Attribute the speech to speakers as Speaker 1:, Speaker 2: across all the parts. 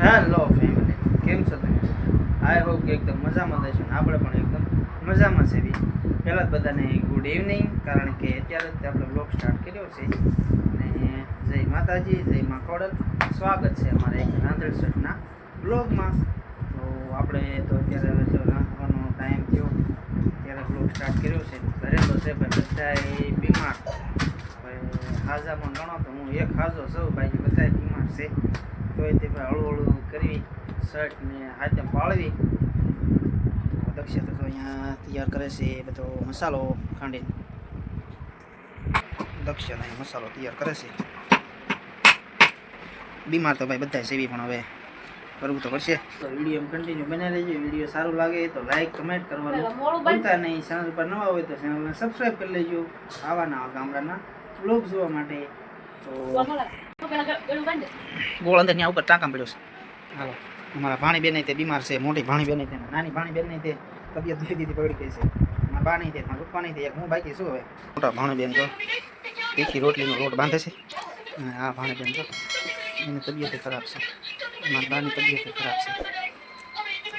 Speaker 1: Hello family કેમ છો તમે? આઈ હોપ કે એકદમ મજામાં થશે આપણે પણ એકદમ મજામાં છે બી. પહેલાં જ બધાને ગુડ ઇવનિંગ કારણ કે અત્યારે જ આપણે બ્લોગ સ્ટાર્ટ કર્યો છે. અને જય માતાજી, જય મા ખોડલ. સ્વાગત છે અમારા એક રાંધણ શર્ટના બ્લોગમાં તો આપણે તો અત્યારે હવે જો નાખવાનો ટાઈમ થયો. ત્યારે બ્લોગ સ્ટાર્ટ કર્યો છે. ઘરે તો છે ભાઈ બધાય બીમાર. હવે હાજામાં ગણો તો હું એક હાજો છું ભાઈ બધા બીમાર છે. તે ભાઈ હળવું હળવું કરવી શર્ટને હાથે પાળવી દક્ષિણ તો અહીંયા તૈયાર કરે છે બધો મસાલો ખાંડી દક્ષિણ અહીં મસાલો તૈયાર કરે છે. બીમાર તો ભાઈ બધા સેવી પણ હવે કરવું તો પડશે. તો વીડિયો કન્ટિન્યુ બને રહેજો. વીડિયો સારું લાગે તો લાઈક કમેન્ટ કરવાનું ભૂલતા નહીં. ચેનલ પર નવા હોય તો ચેનલને સબસ્ક્રાઈબ કરી લેજો. આવા નવા ગામડાના બ્લોગ જોવા માટે. તો ગોળ અંદર ત્યાં ઉપર ટાંકા પડ્યો છે. હાલો, અમારા ભાણી બેન તે બીમાર છે, મોટી ભાણી બેન તે, નાની ભાણી બેન તે તબિયત ધીરે ધીરે બગડી ગઈ છે. મારા બા નહીં તે, મારા પપ્પા નહીં તે હું બાકી શું હવે. મોટા ભાણી બેન તો તીખી રોટલીનો લોટ બાંધે છે. અને આ ભાણી બેન તો એની તબિયત ખરાબ છે. મારા બાની તબિયત ખરાબ છે.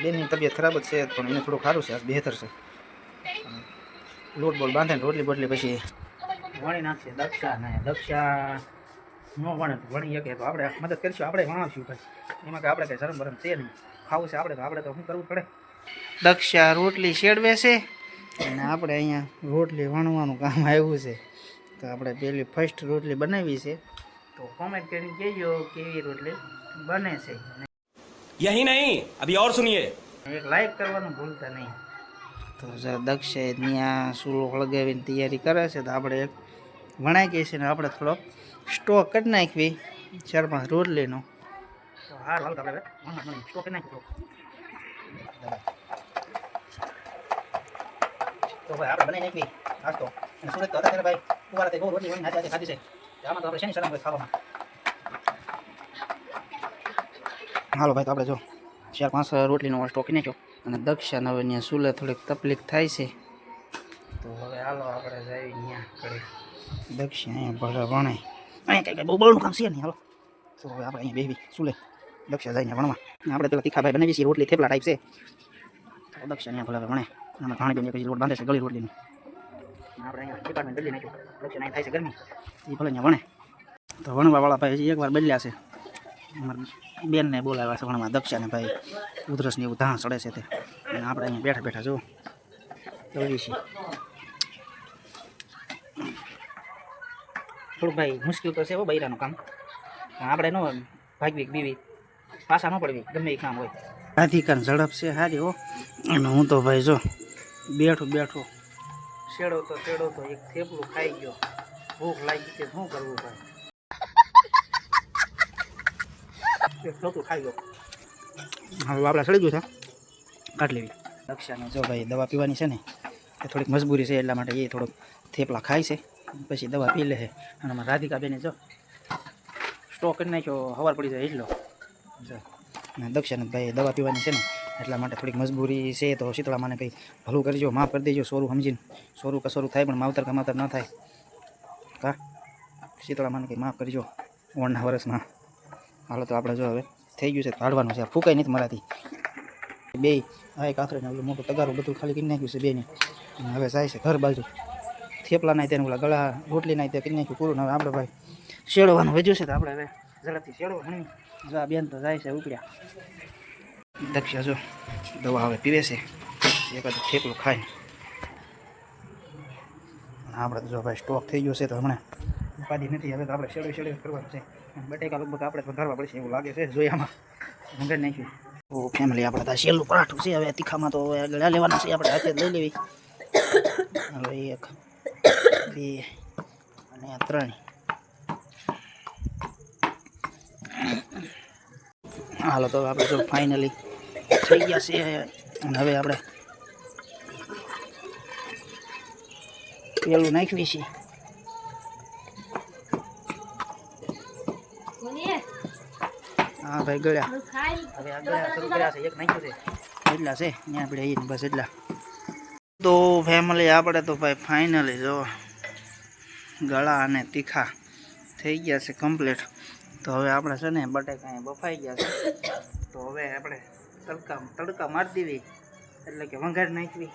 Speaker 1: બેનની તબિયત ખરાબ જ છે, પણ એને થોડું સારું છે, આજ બહેતર છે. લોટ બોલ બાંધે રોટલી બોટલી પછી વણી નાખશે. દક્ષા ને, દક્ષા. ન વણે વણી એક તો આપણે મદદ કરીશું આપણે વણાવશું ભાઈ એમાં કે આપણે કંઈ શરમ બરમ છે નહીં. ખાવું છે આપણે તો આપણે તો શું કરવું પડે? દક્ષા રોટલી શેડવે છે? અને આપણે અહીંયા રોટલી વણવાનું કામ આવ્યું છે. તો આપણે પહેલી ફર્સ્ટ રોટલી બનાવી છે. તો કોમેન્ટ કરીને કહેજો કેવી રોટલી બને છે.
Speaker 2: યહી નહીં અભી ઓર સુનિએ
Speaker 1: એક લાઈક કરવાનું ભૂલતા નહીં. તો દક્ષે ત્યાં સૂલો હળગાવીને તૈયારી કરે છે તો આપણે એક વણાઈ ગઈ છે ને આપણે થોડોક સ્ટોક કરી નાખવી. ચાર પાંચ હાલ આપણે સ્ટોક નાખી તો ભાઈ આપણે બનાવી નાખવી હાલ તો અને સુરત તો હતા ભાઈ કુવારા તે બહુ રોટલી ખાધી છે આમાં તો આપણે શેની શરમ હોય ખાવામાં હાલો ભાઈ તો આપણે જો ચાર પાંચ રોટલીનો સ્ટોક નાખ્યો અને દક્ષા હવે ત્યાં સુલે થોડીક તકલીફ થાય છે. તો હવે હાલો આપણે જઈએ ત્યાં કરી દક્ષ અહીંયા ભલે ભણે અહીંયા કઈ કઈ બહુ બળનું કામ છે નહીં હાલો તો આપણે અહીંયા બેસી શું લે દક્ષા જઈને ભણવા આપણે પેલા તીખા ભાઈ બનાવી છીએ રોટલી થેપલા ટાઈપ છે તો દક્ષા અહીંયા ભલે વણે ભણે આમાં ઘાણી બેન પછી રોટ બાંધે છે ગળી રોટલીની આપણે અહીંયા અહીંયા થાય ગરમી એ ભલે અહીંયા ભણે તો ભણવાવાળા ભાઈ એકવાર બદલ્યા છે અમારા બેનને બોલાવ્યા છે ભણવા દક્ષાને ભાઈ ઉધરસને એવું ધાણ ચડે છે તે આપણે અહીંયા બેઠા બેઠા જો જોઈએ છીએ થોડુંક ભાઈ મુશ્કેલ તો છે હો બૈરાનું કામ. આપણે નો ભાગવી બીવી. પાછા ન પડવી ગમે એ કામ હોય. રાધિકાને ઝડપ છે સારી હો. અને હું તો ભાઈ જો બેઠો બેઠો. શેડો તો શેડો તો એક થેપલું ખાઈ ગયો. ભૂખ લાગી કે શું કરવું ભાઈ? એક ખાઈ ગયો. હવે આપણે સડી ગયું છે. કાઢ લેવી. જો ભાઈ દવા પીવાની છે ને એ થોડીક મજબૂરી છે એટલા માટે એ થોડોક થેપલા ખાય છે. પછી દવા પી લે અને અમારા રાધિકા બેને જો સ્ટોક કરી નાખ્યો, હવાર પડી જાય એટલો. જો, અને ભાઈ દવા પીવાની છે ને, એટલા માટે થોડીક મજબૂરી છે તો શીતળા માને કંઈ ભલું કરજો, માફ કરી દેજો સોરું સમજીને. સોરું કસોરું થાય પણ માવતર કમાતર ન થાય. કા? શીતળા માને કંઈ માફ કરજો ઓળના વર્ષમાં હાલો તો આપણે જો હવે થઈ ગયું છે કાઢવાનું છે. ફૂંકાઈ નથી મારાથી. બે, આ એક આથરે ઓલું મોટું તગારું બધું ખાલી કરી નાખ્યું છે બેને. અને હવે જાય છે ઘર બાજુ. થેપલા નાય તેને, ઓલા ગળા રોટલી તે કરી નાખ્યું પૂરું હવે આપણે ભાઈ શેડવાનું વધ્યું છે તો આપણે હવે ઝડપથી શેડો ભણી જો બેન તો જાય છે ઉપડ્યા. દક્ષા જો દવા હવે પીવે છે. એકાદ થેપલું ખાય. આપણે જો ભાઈ સ્ટોક થઈ ગયો છે તો હમણાં ઉપાધિ નથી, હવે તો આપણે શેડો શેડો કરવાનું છે. બટેકા લગભગ આપણે વધારવા પડશે એવું લાગે છે જોઈએ આમાં મંગાઈ નાખ્યું. ઓ ફેમિલી આપણે તો શેલું પરાઠું છે, હવે તીખામાં તો હવે ગળા લેવાના છે આપણે હાથે લઈ લેવી. હવે એક બે અને આ ત્રણ. હાલો, તો આપણે જો ફાઇનલી થઈ ગયા છે હવે આપણે પેલું નાખવી છે હા, ભાઈ, ગળ્યા. હવે આ છે. એક નાખ્યું છે. એટલા છે. ત્યાં આપણે બસ એટલા. તો ફેમિલી આપણે તો ભાઈ ફાઇનલી જો ગળા અને તીખા થઈ ગયા છે કમ્પ્લીટ તો હવે આપણે છે ને બટેકા બફાઈ ગયા છે. તો હવે આપણે તડકા તડકા મારી દેવી એટલે કે વઘાર નાખવી.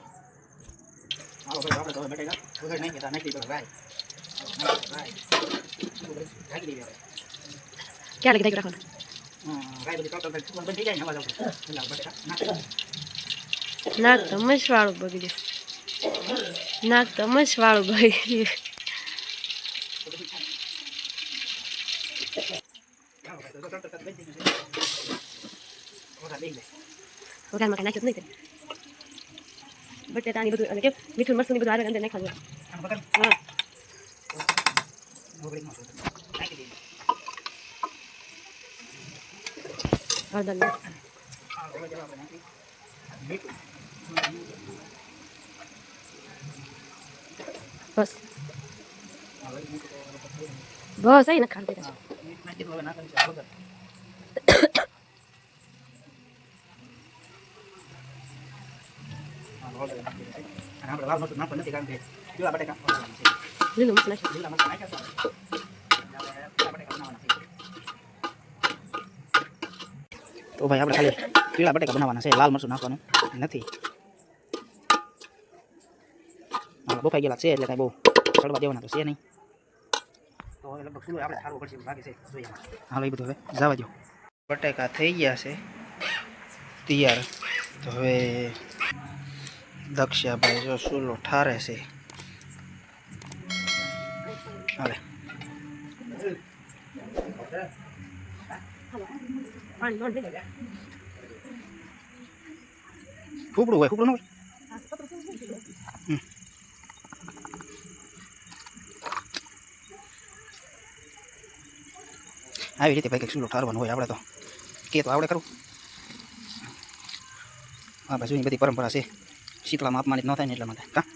Speaker 1: હાલો ભાઈ આપણે તો બટેકા વઘાર નાખી નાખી આપણે
Speaker 3: ક્યાં લગી રાખવાનું?
Speaker 1: હમ, રાય બધી તડકા તડકા બંધ થઈ જાય ને અવાજ આવશે એટલે આપણે બટેકા નાખી
Speaker 3: નાક તો મસવાળું બગડ્યું નાક તો મસવાળું બગડ્યું
Speaker 1: ચાલો ભાઈ, તો તડકા બંધ થઈ જશે ઓરા બેસી જાય
Speaker 3: વઘારમાં કાંઈ નાખ્યું જ નહીં બટેટા ને બધું અને કે મીઠું મરચું ને બધું આવે અંદર નાખવાનું
Speaker 1: આનું બગાડ
Speaker 3: હા
Speaker 1: મોગળી નાખો નાખી દેવી
Speaker 3: હળદર ને
Speaker 1: આ હવે જવા આપણે નાખી મીઠું
Speaker 3: બસ
Speaker 1: હવે મીઠું તો હવે પછી
Speaker 3: બસ અહીં નખાણ કર્યા
Speaker 1: હા, મીઠ નાખી દો હવે નાખવાનું છે વગર હા, વગર નાખી દે. અને આપણે લાલ મરચું નાખવાનું નથી કારણ કે લીલા બટાકા
Speaker 3: લીલું મરચું નાખ્યું
Speaker 1: લીલા મરચાં નાખ્યા છે. એટલે આપણે લીલા બટાકા બનાવવાના છે. તો ભાઈ આપણે ખાલી પીળા બટેકા બનાવવાના છે લાલ મરચું નાખવાનું નથી બફાઈ ગયેલા છે એટલે કાંઈ બહુ ચડવા દેવાના તો છે નહીં તો હવે લગભગ આપણે સારું પડશે લાગે છે જોઈએ હાલો એ બધું હવે જવા દો બટેકા થઈ ગયા છે તૈયાર તો હવે દક્ષાભાઈ જો સુલો ઠારે છે. હવે ફૂપડું હોય ફૂપડું હોય? આવી રીતે ભાઈ કંઈક સુલો ઠારવાનું હોય આપણે તો. કે તો આવડે ખરું. હા, ભાઈ જૂની બધી પરંપરા છે. શીતળામાં અપમાનિત ન થાય ને એટલા માટે કા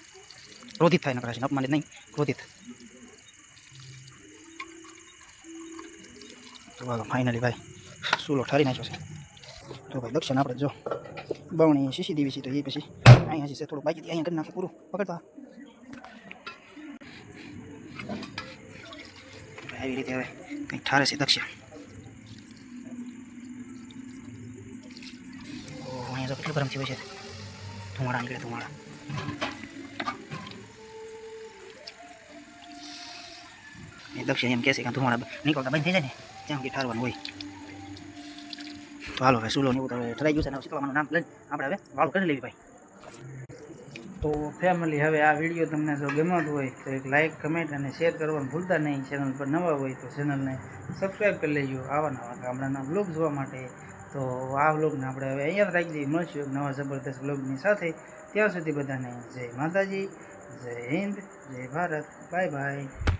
Speaker 1: ક્રોધિત થાય નકરા છે અપમાનિત નહીં ક્રોધિત તો હાલો ફાઇનલી ભાઈ સુલો ઠારી નાખ્યો છે તો ભાઈ દક્ષિણ આપણે જો બવણી શીશી દેવી છે તો એ પછી અહીંયા છે થોડું બાકી અહીંયા કરી નાખે પૂરું પકડતા આવી રીતે હવે કંઈક ઠારે છે દક્ષિણ અહીંયા તો કેટલું ગરમ થયું છે ધુમાડા નીકળે ધુમાડા નામ લઈને હવે વાળું કરી લેવી તો ફેમિલી હવે આ વીડિયો તમને જો ગમ્યો હોય તો એક લાઇક કમેન્ટ અને શેર કરવાનું ભૂલતા નહીં. ચેનલ પર નવા હોય તો ચેનલને સબસ્ક્રાઈબ કરી લેજો. આવા નવા ગામડાના બ્લોગ જોવા માટે તો આ વ્લોગને આપણે હવે અહીંયા જ રાખી દઈએ. મળશું એક નવા જબરદસ્ત વ્લોગની સાથે. ત્યાં સુધી બધાને જય માતાજી, જય હિન્દ, જય ભારત. Bye bye.